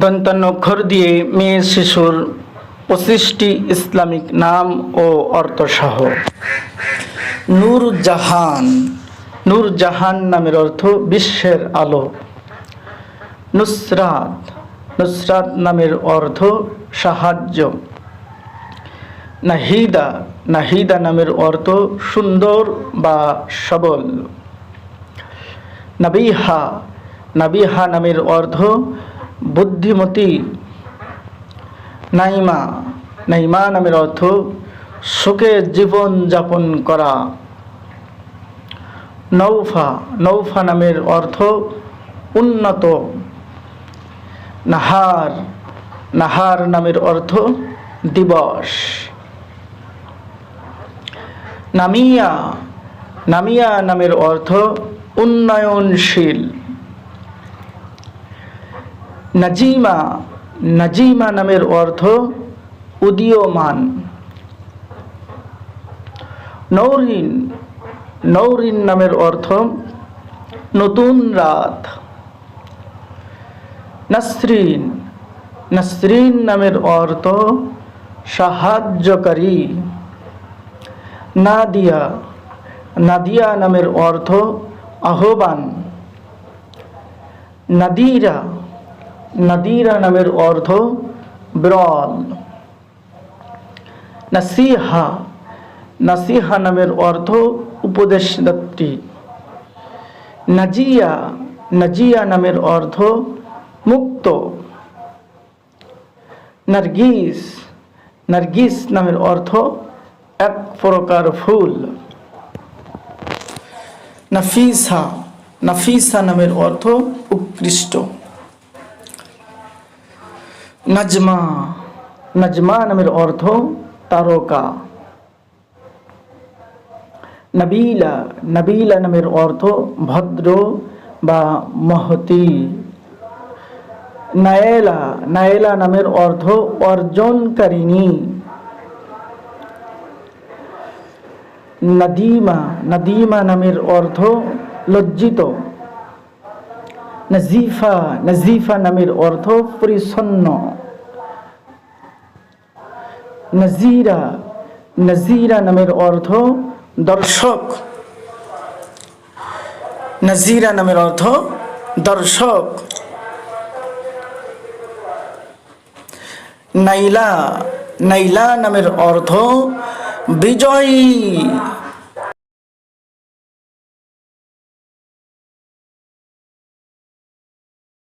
দন্তান্ন অক্ষর দিয়ে মেয়ে শিশুর পঁচিশটি ইসলামিক নাম ও অর্থসহ। নূর জাহান নামের অর্থ বিশ্বের আলো। নুসরাত নুসরাত নামের অর্থ সাহায্য। নাহিদা নাহিদা নামের অর্থ সুন্দর বা সবল। নাবিহা নাবিহা নামের অর্থ বুদ্ধিমতী নাইমা নাইমা নামের অর্থ সুখে জীবন যাপন করা। নৌফা নৌফা নামের অর্থ উন্নত। নাহার নাহার নামের অর্থ দিবস। নামিয়া নামিয়া নামের অর্থ উন্নয়নশীল। নাজিমা নাজিমা নামের অর্থ উদীয়মান। নৌরিন নৌরিন নামের অর্থ নতুন রাত। নাসরিন নাসরিন নামের অর্থ সাহায্যকারী। নাদিয়া নাদিয়া নামের অর্থ আহ্বান। নাদিরা নাদিরা নামের অর্থ বিরল। নাসিহা নাসিহা নামের অর্থ উপদেশদাত্রী। নাজিয়া নাজিয়া নামের অর্থ মুক্ত। নার্গিস নার্গিস নামের অর্থ এক প্রকার ফুল। নাফিসা নাফিসা নামের অর্থ উৎকৃষ্ট। নাজমা নাজমা নামের অর্থ তারকা। নবিলা নবিলা নামের অর্থ ভদ্র বা মহতি। নায়েলা নায়েলা নামের অর্থ অর্জনকারিণী। নদীমা নদীমা নামের অর্থ লজ্জিত। নজিফা নজিফা নামের অর্থ পরিচ্ছন্ন। নজিরা নজিরা নামের অর্থ দর্শক। নজিরা নামের অর্থ দর্শক। নাইলা নাইলা নামের অর্থ বিজয়ী।